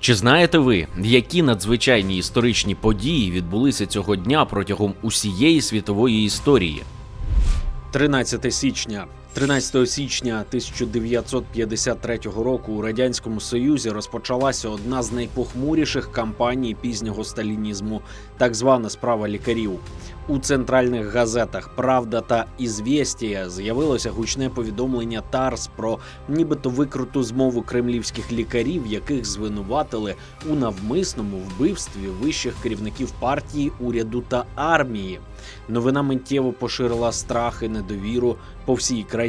Чи знаєте ви, які надзвичайні історичні події відбулися цього дня протягом усієї світової історії? 13 січня. 13 січня 1953 року у радянському союзі розпочалася одна з найпохмуріших кампаній пізнього сталінізму, так звана справа лікарів. У центральних газетах Правда та Ізвєстія з'явилося гучне повідомлення ТАРС про нібито викруту змову кремлівських лікарів, яких звинуватили у навмисному вбивстві вищих керівників партії, уряду та армії. Новина миттєво поширила страх і недовіру по всій країні.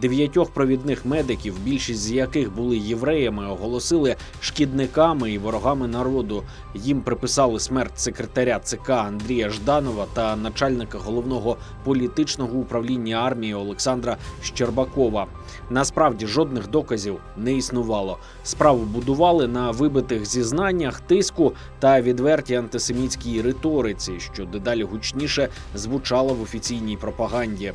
Дев'ятьох провідних медиків, більшість з яких були євреями, оголосили шкідниками і ворогами народу. Їм приписали смерть секретаря ЦК Андрія Жданова та начальника головного політичного управління армії Олександра Щербакова. Насправді жодних доказів не існувало. Справу будували на вибитих зізнаннях, тиску та відвертій антисемітській риториці, що дедалі гучніше звучало в офіційній пропаганді.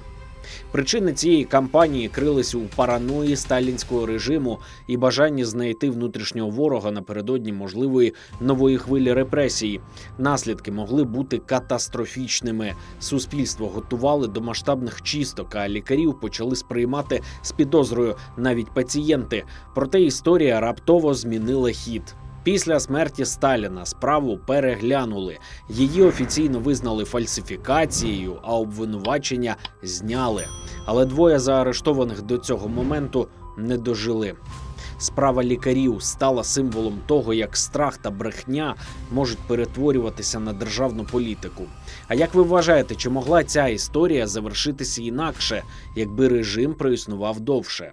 Причини цієї кампанії крилися у параної сталінського режиму і бажанні знайти внутрішнього ворога напередодні можливої нової хвилі репресій. Наслідки могли бути катастрофічними. Суспільство готували до масштабних чисток, а лікарів почали сприймати з підозрою навіть пацієнти. Проте історія раптово змінила хід. Після смерті Сталіна справу переглянули. Її офіційно визнали фальсифікацією, а обвинувачення зняли. Але двоє заарештованих до цього моменту не дожили. Справа лікарів стала символом того, як страх та брехня можуть перетворюватися на державну політику. А як ви вважаєте, чи могла ця історія завершитися інакше, якби режим проіснував довше?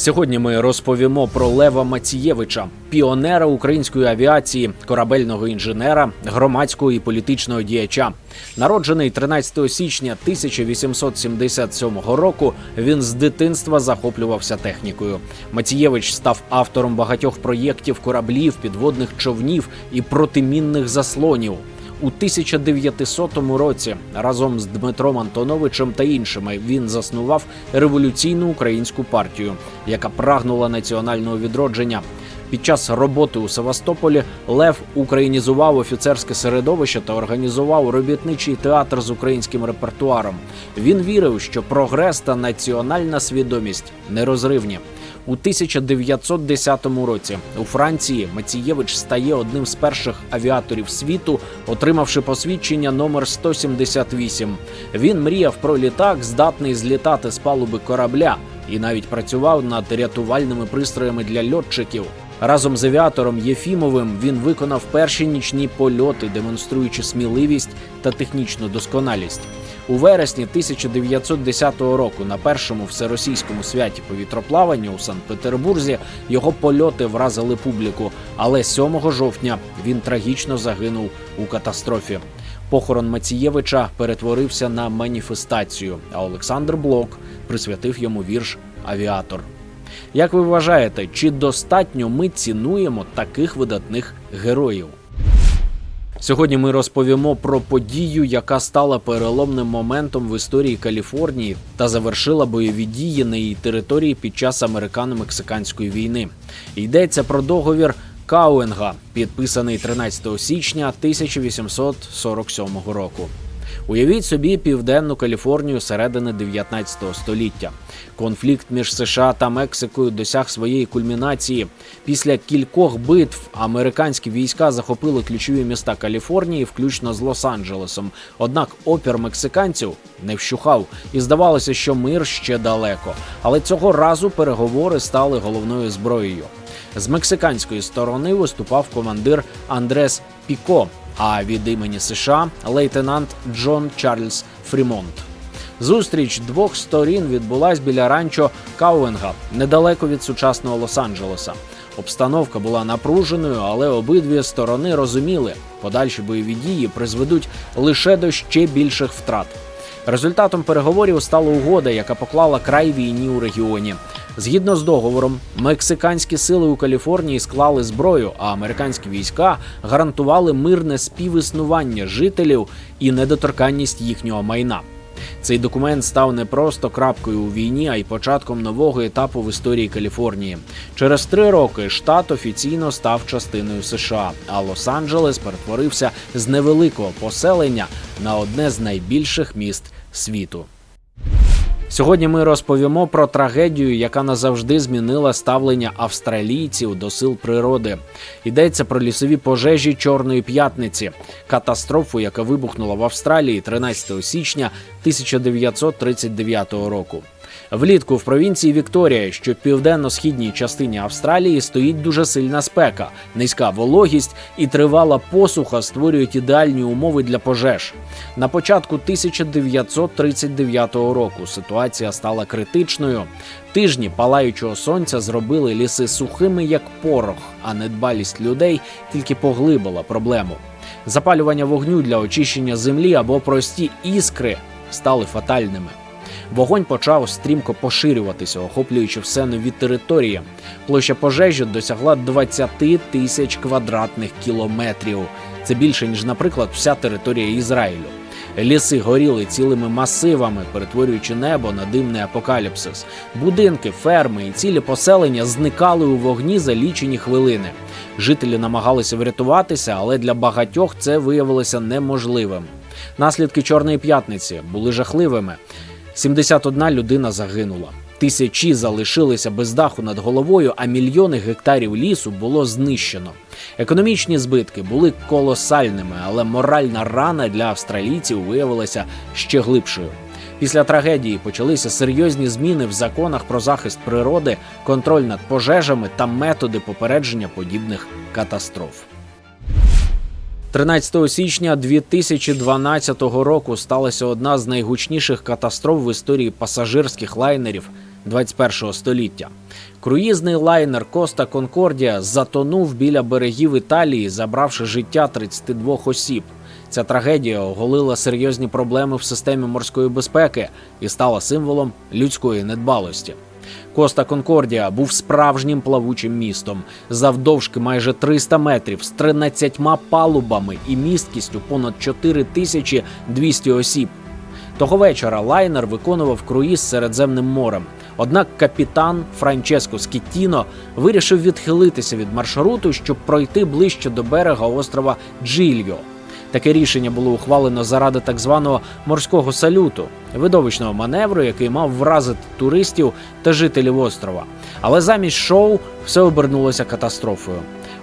Сьогодні ми розповімо про Лева Мацієвича, піонера української авіації, корабельного інженера, громадського і політичного діяча. Народжений 13 січня 1877 року, він з дитинства захоплювався технікою. Мацієвич став автором багатьох проєктів кораблів, підводних човнів і протимінних заслонів. У 1900 році разом з Дмитром Антоновичем та іншими він заснував революційну українську партію, яка прагнула національного відродження. Під час роботи у Севастополі Лев українізував офіцерське середовище та організував робітничий театр з українським репертуаром. Він вірив, що прогрес та національна свідомість нерозривні. У 1910 році у Франції Мацієвич стає одним з перших авіаторів світу, отримавши посвідчення номер 178. Він мріяв про літак, здатний злітати з палуби корабля, і навіть працював над рятувальними пристроями для льотчиків. Разом з авіатором Єфімовим він виконав перші нічні польоти, демонструючи сміливість та технічну досконалість. У вересні 1910 року на першому всеросійському святі повітроплавання у Санкт-Петербурзі його польоти вразили публіку. Але 7 жовтня він трагічно загинув у катастрофі. Похорон Мацієвича перетворився на маніфестацію. А Олександр Блок присвятив йому вірш Авіатор. Як ви вважаєте, чи достатньо ми цінуємо таких видатних героїв? Сьогодні ми розповімо про подію, яка стала переломним моментом в історії Каліфорнії та завершила бойові дії на її території під час американо-мексиканської війни. Йдеться про договір Кауенга, підписаний 13 січня 1847 року. Уявіть собі південну Каліфорнію середини 19 століття. Конфлікт між США та Мексикою досяг своєї кульмінації. Після кількох битв американські війська захопили ключові міста Каліфорнії, включно з Лос-Анджелесом. Однак опір мексиканців не вщухав, і здавалося, що мир ще далеко. Але цього разу переговори стали головною зброєю. З мексиканської сторони виступав командир Андрес Піко. А від імені США лейтенант Джон Чарльз Фрімонт. Зустріч двох сторін відбулась біля ранчо Кауенга, недалеко від сучасного Лос-Анджелеса. Обстановка була напруженою, але обидві сторони розуміли, подальші бойові дії призведуть лише до ще більших втрат. Результатом переговорів стала угода, яка поклала край війні у регіоні. Згідно з договором, мексиканські сили у Каліфорнії склали зброю, а американські війська гарантували мирне співіснування жителів і недоторканність їхнього майна. Цей документ став не просто крапкою у війні, а й початком нового етапу в історії Каліфорнії. Через три роки штат офіційно став частиною США, а Лос-Анджелес перетворився з невеликого поселення на одне з найбільших міст світу. Сьогодні ми розповімо про трагедію, яка назавжди змінила ставлення австралійців до сил природи. Йдеться про лісові пожежі Чорної п'ятниці, катастрофу, яка вибухнула в Австралії 13 січня 1939 року. Влітку в провінції Вікторія, що в південно-східній частині Австралії, стоїть дуже сильна спека, низька вологість і тривала посуха створюють ідеальні умови для пожеж. На початку 1939 року ситуація стала критичною. Тижні палаючого сонця зробили ліси сухими як порох, а недбалість людей тільки поглибила проблему. Запалювання вогню для очищення землі або прості іскри стали фатальними. Вогонь почав стрімко поширюватися, охоплюючи все нові території. Площа пожежі досягла 20 тисяч квадратних кілометрів. Це більше ніж, наприклад, вся територія Ізраїлю. Ліси горіли цілими масивами, перетворюючи небо на димний апокаліпсис. Будинки, ферми і цілі поселення зникали у вогні за лічені хвилини. Жителі намагалися врятуватися, але для багатьох це виявилося неможливим. Наслідки Чорної п'ятниці були жахливими. 71 людина загинула. Тисячі залишилися без даху над головою, а мільйони гектарів лісу було знищено. Економічні збитки були колосальними, але моральна рана для австралійців виявилася ще глибшою. Після трагедії почалися серйозні зміни в законах про захист природи, контроль над пожежами та методи попередження подібних катастроф. 13 січня 2012 року сталася одна з найгучніших катастроф в історії пасажирських лайнерів 21 століття. Круїзний лайнер Коста Конкордія затонув біля берегів Італії, забравши життя 32 осіб. Ця трагедія оголила серйозні проблеми в системі морської безпеки і стала символом людської недбалості. Коста Конкордія був справжнім плавучим містом завдовжки майже 300 метрів з 13 палубами і місткістю понад 4200 осіб. Того вечора лайнер виконував круїз Середземним морем. Однак капітан Франческо Скіттіно вирішив відхилитися від маршруту, щоб пройти ближче до берега острова Джильо. Таке рішення було ухвалено заради так званого морського салюту, видовищного маневру, який мав вразити туристів та жителів острова. Але замість шоу все обернулося катастрофою.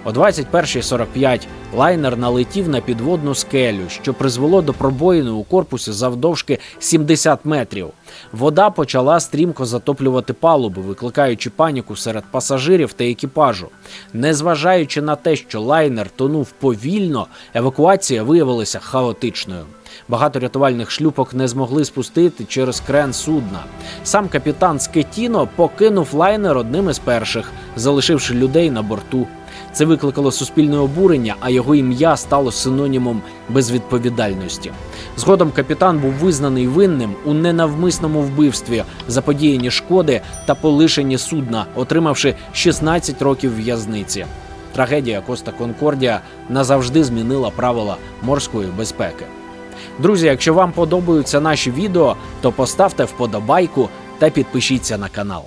О 21.45 лайнер налетів на підводну скелю, що призвело до пробоїни у корпусі завдовжки 70 метрів. Вода почала стрімко затоплювати палубу, викликаючи паніку серед пасажирів та екіпажу. Незважаючи на те, що лайнер тонув повільно, евакуація виявилася хаотичною. Багато рятувальних шлюпок не змогли спустити через крен судна. Сам капітан Скетіно покинув лайнер одним із перших, залишивши людей на борту. Це викликало суспільне обурення, а його ім'я стало синонімом безвідповідальності. Згодом капітан був визнаний винним у ненавмисному вбивстві, заподіянні шкоди та полишенні судна, отримавши 16 років в'язниці. Трагедія Коста Конкордія назавжди змінила правила морської безпеки. Друзі, якщо вам подобаються наші відео, то поставте вподобайку та підпишіться на канал.